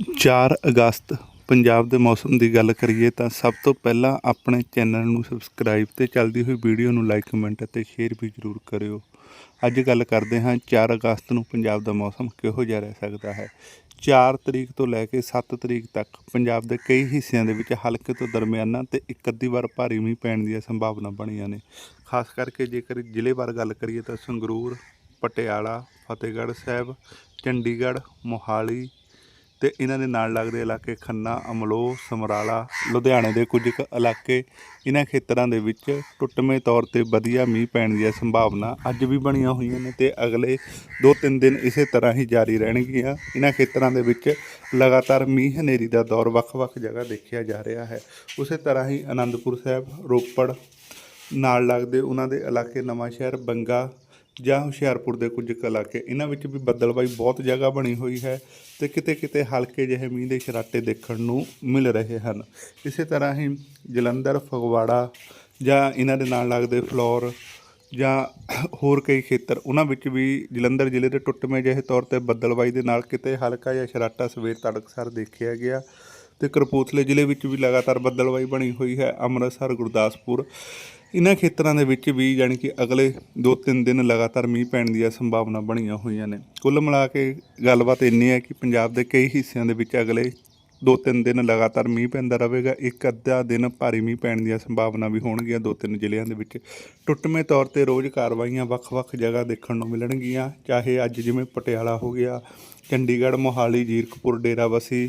4 ਅਗਸਤ ਪੰਜਾਬ ਦੇ ਮੌਸਮ ਦੀ ਗੱਲ ਕਰੀਏ ਤਾਂ ਸਭ ਤੋਂ ਪਹਿਲਾਂ ਆਪਣੇ ਚੈਨਲ ਨੂੰ ਸਬਸਕ੍ਰਾਈਬ ਤੇ ਚੱਲਦੀ ਹੋਈ ਵੀਡੀਓ ਨੂੰ ਲਾਈਕ, ਕਮੈਂਟ ਅਤੇ ਸ਼ੇਅਰ ਵੀ ਜ਼ਰੂਰ ਕਰਿਓ। ਅੱਜ ਗੱਲ ਕਰਦੇ ਹਾਂ 4 ਅਗਸਤ ਨੂੰ ਪੰਜਾਬ ਦਾ ਮੌਸਮ ਕਿਹੋ ਜਿਹਾ ਰਹਿ ਸਕਦਾ ਹੈ। 4 ਤਰੀਕ ਤੋਂ ਲੈ ਕੇ 7 ਤਰੀਕ ਤੱਕ ਪੰਜਾਬ ਦੇ ਕਈ ਹਿੱਸਿਆਂ ਦੇ ਵਿੱਚ ਹਲਕੇ ਤੋਂ ਦਰਮਿਆਨਾ ਤੇ ਇੱਕ ਅੱਧੀ ਵਾਰ ਭਾਰੀ ਮੀਂਹ ਪੈਣ ਦੀਆਂ ਸੰਭਾਵਨਾ ਬਣੀਆਂ ਨੇ। ਖਾਸ ਕਰਕੇ ਜੇਕਰ ਜ਼ਿਲ੍ਹੇ ਬਾਰੇ ਗੱਲ ਕਰੀਏ ਤਾਂ ਸੰਗਰੂਰ, ਪਟਿਆਲਾ, ਫਤਿਹਗੜ੍ਹ ਸਾਹਿਬ, ਚੰਡੀਗੜ੍ਹ, ਮੋਹਾਲੀ ਤੇ ਇਹਨਾਂ ਦੇ ਨਾਲ ਲੱਗਦੇ ਇਲਾਕੇ ਖੰਨਾ ਅਮਲੋਹ ਸਮਰਾਲਾ, ਲੁਧਿਆਣੇ ਦੇ ਕੁਝ ਕੁ ਇਲਾਕੇ ਇਹਨਾਂ ਖੇਤਰਾਂ ਦੇ ਵਿੱਚ ਟੁੱਟਵੇਂ ਤੌਰ ਤੇ ਵਧੀਆ ਮੀਂਹ ਪੈਣ ਦੀ ਸੰਭਾਵਨਾ ਅੱਜ ਵੀ ਬਣੀਆਂ ਹੋਈਆਂ ਨੇ ਤੇ ਅਗਲੇ 2-3 ਦਿਨ ਇਸੇ ਤਰ੍ਹਾਂ ਹੀ ਜਾਰੀ ਰਹਿਣਗੀਆਂ। ਇਹਨਾਂ ਖੇਤਰਾਂ ਦੇ ਵਿੱਚ ਲਗਾਤਾਰ ਮੀਂਹ ਹਨੇਰੀ ਦਾ ਦੌਰ ਵੱਖ-ਵੱਖ ਜਗ੍ਹਾ ਦੇਖਿਆ ਜਾ ਰਿਹਾ ਹੈ। ਉਸੇ ਤਰ੍ਹਾਂ ਹੀ ਆਨੰਦਪੁਰ ਸਾਹਿਬ, ਰੋਪੜ ਨਾਲ ਲੱਗਦੇ ਉਹਨਾਂ ਦੇ ਇਲਾਕੇ ਨਵਾਂ ਸ਼ਹਿਰ ਬੰਗਾ ਜਾਂ ਹੁਸ਼ਿਆਰਪੁਰ ਦੇ ਕੁਝ ਕੁ ਇਲਾਕੇ, ਇਹਨਾਂ ਵਿੱਚ ਵੀ ਬੱਦਲਬਾਈ ਬਹੁਤ ਜਗ੍ਹਾ ਬਣੀ ਹੋਈ ਹੈ ਤੇ ਕਿਤੇ ਕਿਤੇ ਹਲਕੇ ਜਿਹੇ ਮੀਂਹ ਦੇ ਛਰਾਟੇ ਦੇਖਣ ਨੂੰ ਮਿਲ ਰਹੇ ਹਨ। ਇਸੇ ਤਰ੍ਹਾਂ ਹੀ ਜਲੰਧਰ, ਫਗਵਾੜਾ ਜਾਂ ਇਹਨਾਂ ਦੇ ਨਾਲ ਲੱਗਦੇ ਫਲੋਰ ਜਾਂ ਹੋਰ ਕਈ ਖੇਤਰ, ਉਹਨਾਂ ਵਿੱਚ ਵੀ ਜਲੰਧਰ ਜ਼ਿਲ੍ਹੇ ਦੇ ਟੁੱਟਵੇਂ ਜਿਹੇ ਤੌਰ ਤੇ ਬੱਦਲਬਾਈ ਦੇ ਨਾਲ ਕਿਤੇ ਹਲਕਾ ਜਿਹਾ ਛਰਾਟਾ ਸਵੇਰ ਤੜਕਸਾਰ ਦੇਖਿਆ ਗਿਆ। ਤੇ ਕਰਪੂਥਲੇ ਜ਼ਿਲ੍ਹੇ ਵਿੱਚ ਵੀ ਲਗਾਤਾਰ ਬੱਦਲਬਾਈ ਬਣੀ ਹੋਈ ਹੈ, ਅੰਮ੍ਰਿਤਸਰ, ਗੁਰਦਾਸਪੁਰ। ਇਹਨਾਂ ਖੇਤਰਾਂ ਦੇ ਵਿੱਚ ਵੀ ਯਾਨੀ ਕਿ ਅਗਲੇ 2-3 ਦਿਨ ਲਗਾਤਾਰ ਮੀਂਹ ਪੈਣ ਦੀਆਂ ਸੰਭਾਵਨਾ ਬਣੀਆਂ ਹੋਈਆਂ ਨੇ। ਕੁੱਲ ਮਿਲਾ ਕੇ ਗੱਲਬਾਤ ਇੰਨੀ ਹੈ ਕਿ ਪੰਜਾਬ ਦੇ ਕਈ ਹਿੱਸਿਆਂ ਦੇ ਵਿੱਚ ਅਗਲੇ 2-3 ਦਿਨ ਲਗਾਤਾਰ ਮੀਂਹ ਪੈਂਦਾ ਰਹੇਗਾ। ਇੱਕ ਅੱਧਾ ਦਿਨ ਭਾਰੀ ਮੀਂਹ ਪੈਣ ਦੀਆਂ ਸੰਭਾਵਨਾ ਵੀ ਹੋਣਗੀਆਂ ਦੋ ਤਿੰਨ ਜ਼ਿਲ੍ਹਿਆਂ ਦੇ ਵਿੱਚ। ਟੁੱਟਵੇਂ ਤੌਰ ਤੇ ਰੋਜ਼ ਕਾਰਵਾਈਆਂ ਵੱਖ-ਵੱਖ ਜਗ੍ਹਾ ਦੇਖਣ ਨੂੰ ਮਿਲਣਗੀਆਂ, ਚਾਹੇ ਅੱਜ ਜਿਵੇਂ ਪਟਿਆਲਾ ਹੋ ਗਿਆ, ਚੰਡੀਗੜ੍ਹ, ਮੋਹਾਲੀ, ਜੀਰਕਪੁਰ ਡੇਰਾਬੱਸੀ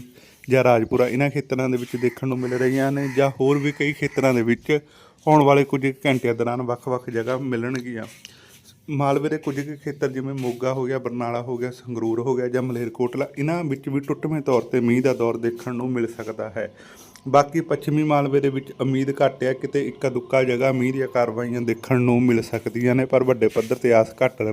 ਜਾਂ ਰਾਜਪੁਰਾ, ਇਹਨਾਂ ਖੇਤਰਾਂ ਦੇ ਵਿੱਚ ਦੇਖਣ ਨੂੰ ਮਿਲ ਰਹੀਆਂ ਨੇ ਜਾਂ ਹੋਰ ਵੀ ਕਈ ਖੇਤਰਾਂ ਦੇ ਵਿੱਚ ਆਉਣ ਵਾਲੇ ਕੁਝ ਘੰਟਿਆਂ ਦੌਰਾਨ ਵੱਖ-ਵੱਖ ਜਗ੍ਹਾ ਮਿਲਣਗੀਆਂ। ਮਾਲਵੇ ਦੇ ਕੁਝ ਕੁ ਖੇਤਰ ਜਿਵੇਂ ਮੋਗਾ ਹੋ ਗਿਆ, ਬਰਨਾਲਾ ਹੋ ਗਿਆ, ਸੰਗਰੂਰ ਹੋ ਗਿਆ ਜਾਂ ਮਲੇਰਕੋਟਲਾ, ਇਹਨਾਂ ਵਿੱਚ ਵੀ ਟੁੱਟਵੇਂ ਤੌਰ ਤੇ ਮੀਂਹ ਦਾ ਦੌਰ ਦੇਖਣ ਨੂੰ ਮਿਲ ਸਕਦਾ ਹੈ। ਬਾਕੀ ਪੱਛਮੀ ਮਾਲਵੇ ਦੇ ਵਿੱਚ ਉਮੀਦ ਘੱਟ ਹੈ, ਕਿਤੇ ਇੱਕਾ ਦੁੱਕਾ ਜਗ੍ਹਾ ਮੀਂਹ ਦੀਆਂ ਕਾਰਵਾਈਆਂ ਦੇਖਣ ਨੂੰ ਮਿਲ ਸਕਦੀਆਂ ਨੇ, ਪਰ ਵੱਡੇ ਪੱਧਰ ਤੇ ਆਸ ਘੱਟ ਰਵੇ